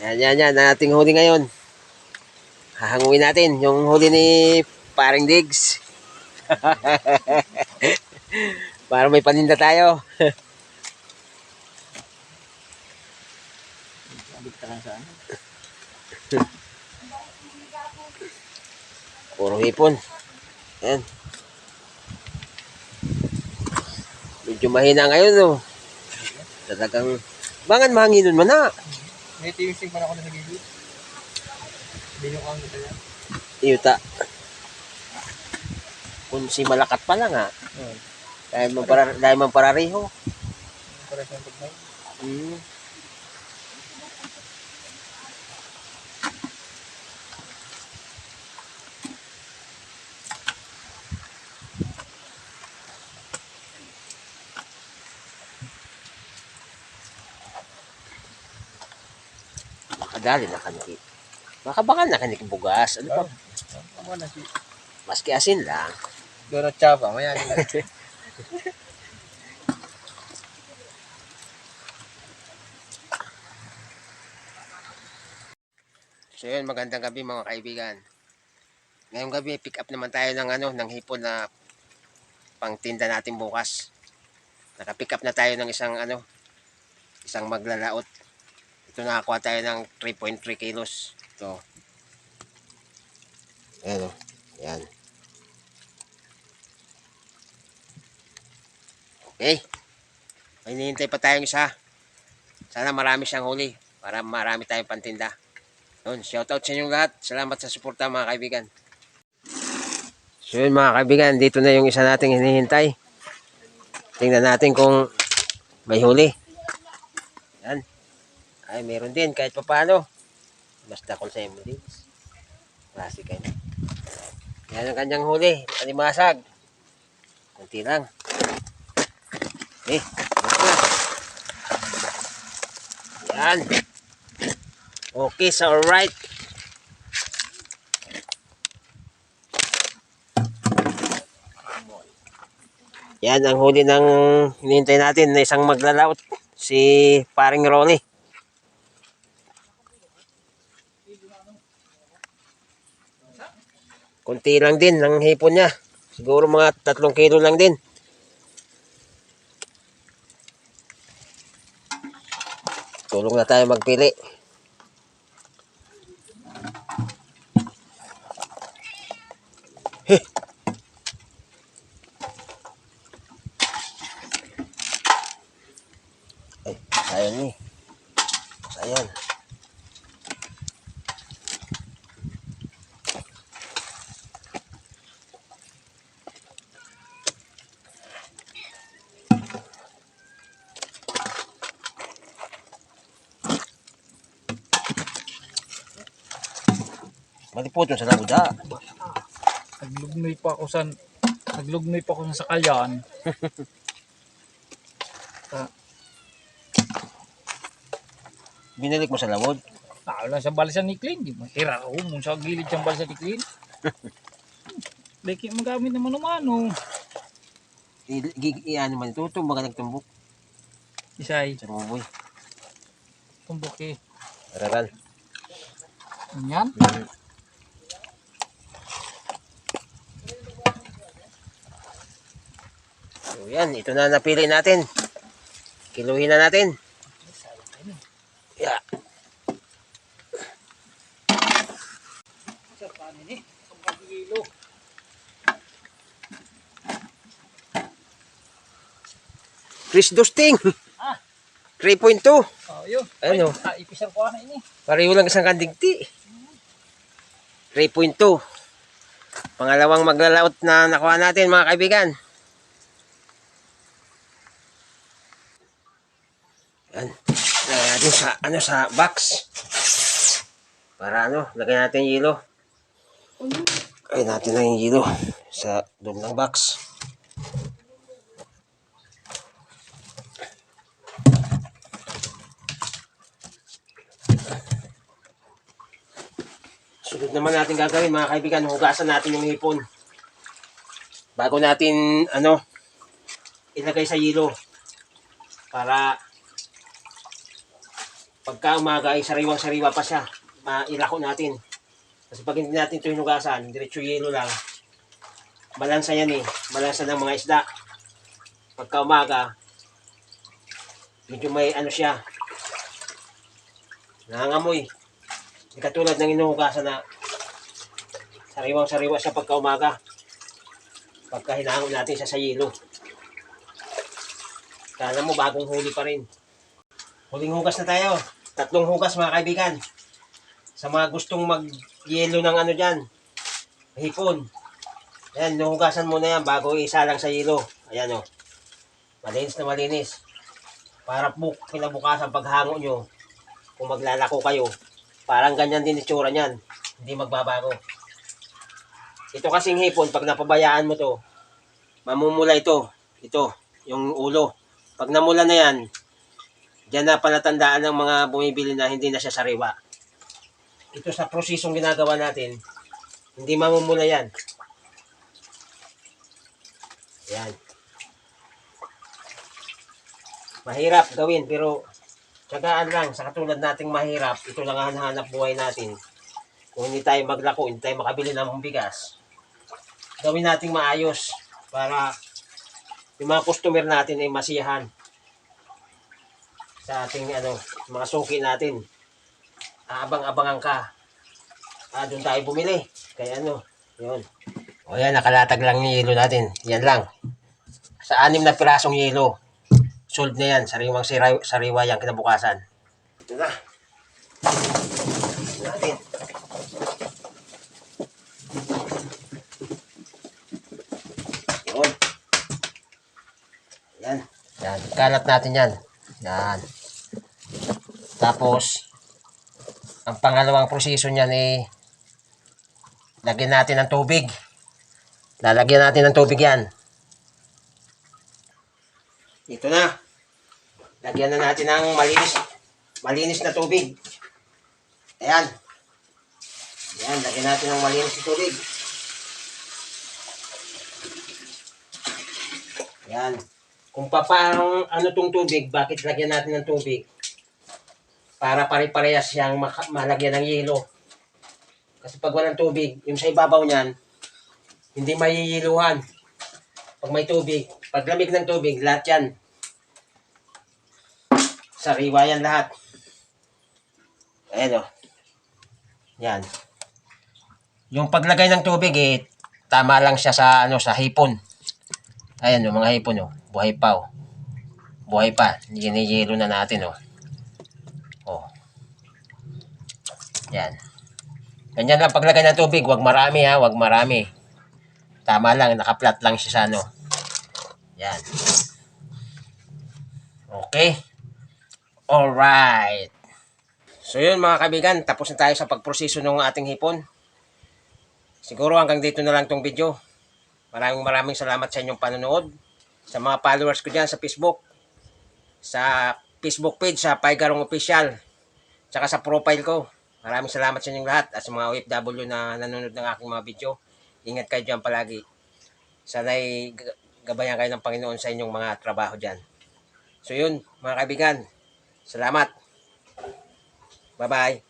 Yan, yan, yan. Ang ating huli ngayon. Hahanguin natin yung huli ni Paring Diggs. Para may paninda tayo. Puro hipon. Yan. Medyo mahina ngayon, no? Talagang, bangan mahanginon mo na. May tiwising pa ako na sa gilid. Binukang kita yan. Iyuta. Kung si malakat pa lang, ha? Oo. Dahil man, para, dahil man parariho. Para sa pagkain. Hmm. Makadali na kaniki. Baka baka na kaniki bugas. Ano pa? Ako na si... Maski asin lang. Doon Chapa. Maya nila. So yun, magandang gabi mga kaibigan. Ngayong gabi, pick up naman tayo ng ano, ng hipon na pangtinda natin bukas. Naka-pick up na tayo ng isang ano, isang maglalaot. Ito nakakuha tayo ng 3.3 kilos. Ito. Ayan o. Ayan. Okay. May hinihintay pa tayong isa. Sana marami siyang huli para marami tayong pantinda. Yun, shoutout sa inyong lahat. Salamat sa suporta mga kaibigan. So yun mga kaibigan, dito na yung isa nating hinihintay. Tingnan natin kung may huli. Ay, meron din kahit pa paano. Basta kung sa din. Klase kayo. Yan ang kanyang huli. Alimasag. Kunti lang. Eh. Yan. Okay, so alright. Yan ang huli ng hinihintay natin na isang maglalaot. Si paring Rolly. Kunti lang din ang hipon niya. Siguro mga tatlong kilo lang din. Tulong na tayo magpili. Ay, sayang ni. Sayang. Malipot yung sa labuda. Naglugnoy pa ako sa... Naglugnoy pa ako sa sakalyan. Binalik mo sa lawod. Tao lang sa balsa ni Clint. Di mahira ako mo sa gilid siyang balsa ni Clint. Leki magamit naman naman oh. I- i- i- ano man ito, ito mga nagtumbok. Isay. Sa buboy. Tumbok eh. Araran. Yan. So yan, ito na napili natin. Kiluhin na natin. Yeah. Sa kanin eh. Ang kagilo. Chris Dusting. Ah. 3.2. Oh, yun. Ano? Ay, ipisar ko na ini. Pareho lang isang kandigti. 3.2. Pangalawang maglalaot na nakuha natin mga kaibigan. Yan. Lagyan natin sa, ano, sa box. Para ano, lagyan natin yung yelo. Lagyan natin lang yung yelo sa loob ng box. Sunod naman natin gagawin mga kaibigan, hugasan natin yung hipon. Bago natin, ano, ilagay sa yelo. Para Pagka umaga ay sariwang-sariwa pa siya. Mailako natin. Kasi pag hindi natin ito hinugasan, diretso yelo lang. Balansa yan eh. Balansa ng mga isda. Pagka umaga, medyo may ano siya. Nangangamoy. Hindi katulad ng inuhugasan na sariwang-sariwa siya pagka umaga. Pagka hinangon natin siya sa yelo. Kala mo bagong huli pa rin. Huling hugas na tayo. Tatlong hugas mga kaibigan. Sa mga gustong mag-yelo ng ano dyan. Hipon. Ayan, nuhugasan mo na yan bago isa lang sa yelo. Ayan o. Malinis na malinis. Para buk, kinabukasan paghango nyo, kung maglalako kayo, parang ganyan din itsura niyan. Hindi magbabago. Ito kasing hipon, pag napabayaan mo to, mamumula ito. Ito, yung ulo. Pag namula na yan, Diyan na palatandaan ng mga bumibili na hindi na siya sariwa. Ito sa prosesong ginagawa natin, hindi mamumula yan. Yan. Mahirap gawin pero tsagaan lang sa katulad nating mahirap, ito lang ang hanap buhay natin. Kung hindi tayo maglako, hindi tayo makabili ng bigas, gawin nating maayos para yung mga customer natin ay masiyahan sa ating ano, mga suki natin. Aabang-abangan ka. Ah, doon tayo bumili. Kaya ano, yun. O yan, nakalatag lang yung yelo natin. Yan lang. Sa anim na pirasong yelo. Sold na yan. Sariwang sariwa, sariwa yan kinabukasan. Ito na. Natin. Yan. Yan. Kalat natin yan. Yan. Tapos, ang pangalawang proseso niyan eh, lagyan natin ng tubig. Lalagyan natin ng tubig yan. Ito na. Lagyan na natin ng malinis, malinis na tubig. Ayan. Ayan, lagyan natin ng malinis na tubig. Ayan. Kung paano ano tong tubig, bakit lagyan natin ng tubig? Para pare-parehas siyang malagyan ng yelo. Kasi pag walang tubig, yung sa ibabaw niyan, hindi mayiyiluhan. Pag may tubig, pag lamig ng tubig, lahat yan. Sariwa yan lahat. Ayan o. Yan. Yung paglagay ng tubig, eh, tama lang siya sa, ano, sa hipon. Ayan o, mga hipon o. Buhay pa o. Buhay pa. Giniyelo na natin. O. Yan. Ganyan lang paglagay ng tubig. Huwag marami ha. Huwag marami. Tama lang. Nakaplat lang siya sa ano. Yan. Okay. Alright. So yun mga kaibigan. Tapos na tayo sa pagproseso ng ating hipon. Siguro hanggang dito na lang tong video. Maraming maraming salamat sa inyong panonood. Sa mga followers ko dyan sa Facebook. Sa Facebook page sa Paigarong Official. Tsaka sa profile ko. Maraming salamat sa inyong lahat. At sa mga OFW na nanonood ng aking mga video. Ingat kayo dyan palagi. Sana'y gabayan kayo ng Panginoon sa inyong mga trabaho dyan. So yun, mga kaibigan. Salamat. Bye-bye.